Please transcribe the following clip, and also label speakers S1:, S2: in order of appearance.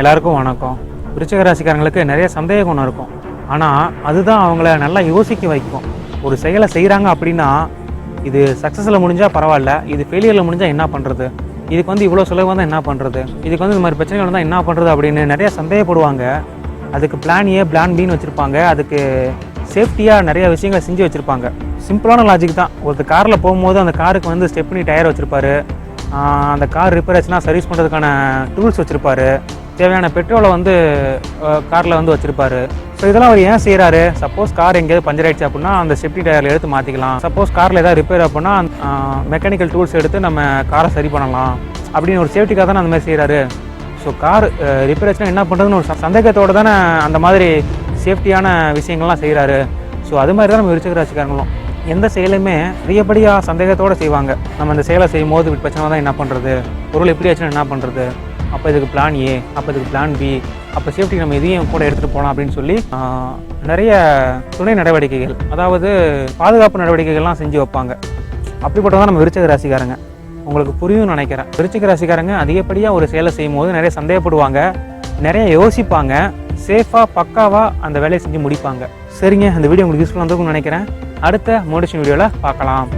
S1: எல்லாருக்கும் வணக்கம். விருச்சிக ராசிக்காரங்களுக்கு நிறைய சந்தேகம் ஒன்று இருக்கும். ஆனால் அதுதான் அவங்கள நல்லா யோசிக்க வைக்கும். ஒரு செயலை செய்கிறாங்க அப்படின்னா இது சக்ஸஸில் முடிஞ்சால் பரவாயில்ல இது ஃபெயிலியரில் முடிஞ்சால் என்ன பண்ணுறது இதுக்கு வந்து இவ்வளோ சுலபம் வந்தால் என்ன பண்ணுறது இதுக்கு வந்து இந்த மாதிரி பிரச்சனைகள் வந்தால் என்ன பண்ணுறது அப்படின்னு நிறைய சந்தேகப்படுவாங்க. அதுக்கு பிளான் ஏ பிளான் பின்னு வச்சுருப்பாங்க. அதுக்கு சேஃப்டியாக நிறைய விஷயங்களை செஞ்சு வச்சுருப்பாங்க. சிம்பிளான லாஜிக் தான். ஒருத்தர் காரில் போகும்போது அந்த காருக்கு வந்து ஸ்டெப்னி டயர் வச்சுருப்பாரு. அந்த கார் ரிப்பேர் ஆச்சுன்னா சர்வீஸ் பண்ணுறதுக்கான டூல்ஸ் வச்சுருப்பாரு. தேவையான பெட்ரோலை வந்து காரில் வந்து வச்சுருப்பாரு. ஸோ இதெல்லாம் அவர் ஏன் செய்கிறாரு சப்போஸ் கார் எங்கேயாவது பஞ்சர் ஆயிடுச்சு அப்படின்னா அந்த சேஃப்டி டயரில் எடுத்து மாற்றிக்கலாம் சப்போஸ் காரில் ஏதாவது ரிப்பேர் அப்படின்னா மெக்கானிக்கல் டூல்ஸ் எடுத்து நம்ம காரை சரி பண்ணலாம். அப்படின்னு ஒரு சேஃப்டிக்காக தானே அந்த மாதிரி செய்கிறாரு ஸோ கார் ரிப்பேர் ஆச்சுன்னா என்ன பண்ணுறதுன்னு ஒரு ச- சந்தேகத்தோட தானே அந்த மாதிரி சேஃப்டியான விஷயங்கள்லாம் செய்கிறாரு ஸோ அது மாதிரி தான் நம்ம விருச்சிக எந்த செயலுமே அதிகப்படியாக சந்தேகத்தோடு செய்வாங்க. நம்ம இந்த செயலை செய்யும் போது இப்படி பிரச்சனை தான் என்ன பண்ணுறது பொருள் எப்படி ஆச்சுன்னா என்ன பண்ணுறது அப்போ இதுக்கு பிளான் ஏ அப்போ இதுக்கு பிளான் பி அப்போ சேஃப்டி நம்ம இதையும் கூட எடுத்துகிட்டு போகலாம் அப்படின்னு சொல்லி நிறைய துணை நடவடிக்கைகள் அதாவது பாதுகாப்பு நடவடிக்கைகள்லாம் செஞ்சு வைப்பாங்க. அப்படிப்பட்டதான் நம்ம விருச்சக ராசிக்காரங்க. உங்களுக்கு புரியும்னு நினைக்கிறேன். விருச்சிக ராசிக்காரங்க அதிகப்படியாக ஒரு செயலை செய்யும் போது நிறைய சந்தேகப்படுவாங்க நிறைய யோசிப்பாங்க சேஃபாக பக்காவாக அந்த வேலையை செஞ்சு முடிப்பாங்க. சரிங்க அந்த வீடியோ உங்களுக்கு யூஸ்ஃபுல்லாக இருந்திருக்கும்னு நினைக்கிறேன். அடுத்த மோடிஷன் வீடியோவில் பார்க்கலாம்.